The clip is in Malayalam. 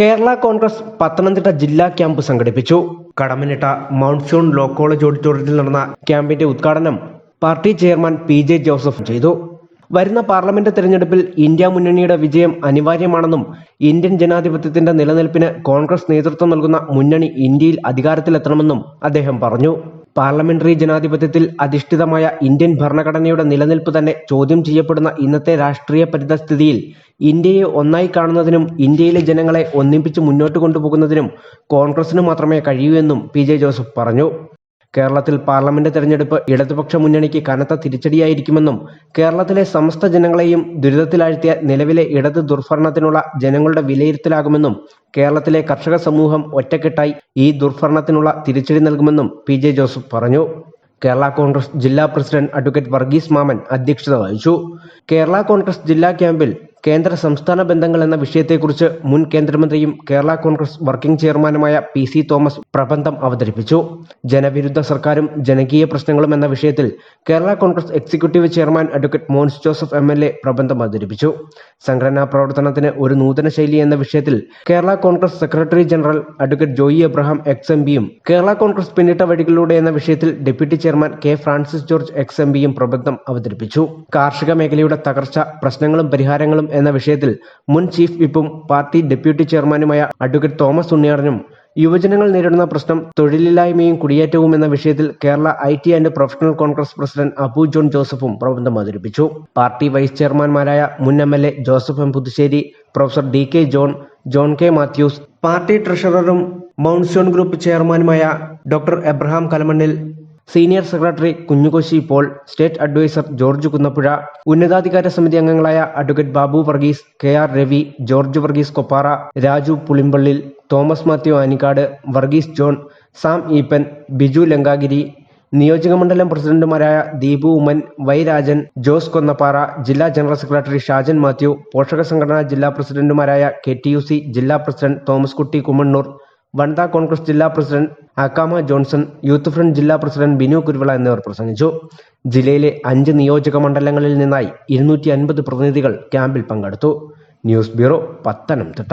കേരള കോൺഗ്രസ് പത്തനംതിട്ട ജില്ലാ ക്യാമ്പ് സംഘടിപ്പിച്ചു. കടമനിട്ട മൗൺസൂൺ ലോ കോളേജ് ഓഡിറ്റോറിയത്തിൽ നടന്ന ക്യാമ്പിന്റെ ഉദ്ഘാടനം party chairman P J Joseph ചെയ്തു. വരുന്ന പാർലമെന്റ് തെരഞ്ഞെടുപ്പിൽ ഇന്ത്യ മുന്നണിയുടെ വിജയം അനിവാര്യമാണെന്നും ഇന്ത്യൻ ജനാധിപത്യത്തിന്റെ നിലനിൽപ്പിന് കോൺഗ്രസ് നേതൃത്വം നൽകുന്ന മുന്നണി ഇന്ത്യയിൽ അധികാരത്തിലെത്തണമെന്നും അദ്ദേഹം പറഞ്ഞു. പാർലമെന്ററി ജനാധിപത്യത്തിൽ അധിഷ്ഠിതമായ ഇന്ത്യൻ ഭരണഘടനയുടെ നിലനിൽപ്പ് തന്നെ ചോദ്യം ചെയ്യപ്പെടുന്ന ഇന്നത്തെ രാഷ്ട്രീയ പരിതസ്ഥിതിയിൽ ഇന്ത്യയെ ഒന്നായി കാണുന്നതിനും ഇന്ത്യയിലെ ജനങ്ങളെ ഒന്നിപ്പിച്ച് മുന്നോട്ട് കൊണ്ടുപോകുന്നതിനും കോൺഗ്രസിന് മാത്രമേ കഴിയൂ എന്നും പി ജെ ജോസഫ് പറഞ്ഞു. കേരളത്തിൽ പാർലമെന്റ് തെരഞ്ഞെടുപ്പ് ഇടതുപക്ഷ മുന്നണിക്ക് കനത്ത തിരിച്ചടിയായിരിക്കുമെന്നും കേരളത്തിലെ സമസ്ത ജനങ്ങളെയും ദുരിതത്തിലാഴ്ത്തിയ നിലവിലെ ഇടത് ദുർഭരണത്തിനുള്ള ജനങ്ങളുടെ വിലയിരുത്തലാകുമെന്നും കേരളത്തിലെ കർഷക സമൂഹം ഒറ്റക്കെട്ടായി ഈ ദുർഭരണത്തിനുള്ള തിരിച്ചടി നൽകുമെന്നും പി ജെ ജോസഫ് പറഞ്ഞു. കേരള കോൺഗ്രസ് ജില്ലാ പ്രസിഡന്റ് അഡ്വക്കേറ്റ് വർഗീസ് മാമൻ അധ്യക്ഷത വഹിച്ചു. കേരള കോൺഗ്രസ് ജില്ലാ ക്യാമ്പിൽ കേന്ദ്ര സംസ്ഥാന ബന്ധങ്ങൾ എന്ന വിഷയത്തെക്കുറിച്ച് മുൻ കേന്ദ്രമന്ത്രിയും കേരള കോൺഗ്രസ് വർക്കിംഗ് ചെയർമാനുമായ പി സി തോമസ് പ്രബന്ധം അവതരിപ്പിച്ചു. ജനവിരുദ്ധ സർക്കാരും ജനകീയ പ്രശ്നങ്ങളും എന്ന വിഷയത്തിൽ Kerala Congress executive chairman advocate Mons Joseph M L A പ്രബന്ധം അവതരിപ്പിച്ചു. സംഘടനാ പ്രവർത്തനത്തിന് ഒരു നൂതന ശൈലി എന്ന വിഷയത്തിൽ Kerala Congress secretary general advocate Joy Abraham ex M Kerala Congress പിന്നിട്ട വഴികളിലൂടെ എന്ന വിഷയത്തിൽ deputy chairman K Francis George ex M പ്രബന്ധം അവതരിപ്പിച്ചു. കാർഷിക മേഖലയുടെ തകർച്ച പ്രശ്നങ്ങളും പരിഹാരങ്ങളും എന്ന വിഷയത്തിൽ മുൻ ചീഫ് വിപ്പും പാർട്ടി ഡെപ്യൂട്ടി ചെയർമാനുമായ അഡ്വക്കേറ്റ് തോമസ് ഉണ്ണിയാറിനും യുവജനങ്ങൾ നേരിടുന്ന പ്രശ്നം തൊഴിലില്ലായ്മയും കുടിയേറ്റവും എന്ന വിഷയത്തിൽ Kerala I T and professional Congress president Abu John ജോസഫും പ്രബന്ധം അവതരിപ്പിച്ചു. പാർട്ടി വൈസ് ചെയർമാൻമാരായ മുൻ M L A Joseph M Puthussery professor D K John John K Mathews party ട്രഷററും monsoon group ചെയർമാനുമായ doctor Abraham Kalamannil senior secretary Kunjukoshy Paul state adviser George Kunnappuzha ഉന്നതാധികാര സമിതി അംഗങ്ങളായ advocate Babu Varghese K R Ravi George Varghese Koppara Raju Pulimpallil Thomas Mathew Anicad Varghese John Sam Eappen Biju Lankagiri നിയോജക മണ്ഡലം പ്രസിഡന്റുമാരായ ദീപു ഉമ്മൻ വൈ രാജൻ ജോസ് കൊന്നപ്പാറ ജില്ലാ ജനറൽ സെക്രട്ടറി ഷാജൻ മാത്യു പോഷക സംഘടനാ ജില്ലാ പ്രസിഡന്റുമാരായ കെ ടി യു സി ജില്ലാ പ്രസിഡന്റ് തോമസ് കുട്ടി കുമ്മണ്ണൂർ വനിതാ കോൺഗ്രസ് ജില്ലാ president Akkamma Johnson youth front ജില്ലാ പ്രസിഡന്റ് ബിനു കുരുവിള എന്നിവർ പ്രസംഗിച്ചു. ജില്ലയിലെ അഞ്ച് നിയോജക മണ്ഡലങ്ങളിൽ നിന്നായി ഇരുന്നൂറ്റി അൻപത് പ്രതിനിധികൾ ക്യാമ്പിൽ പങ്കെടുത്തു. News bureau Pathanamthitta.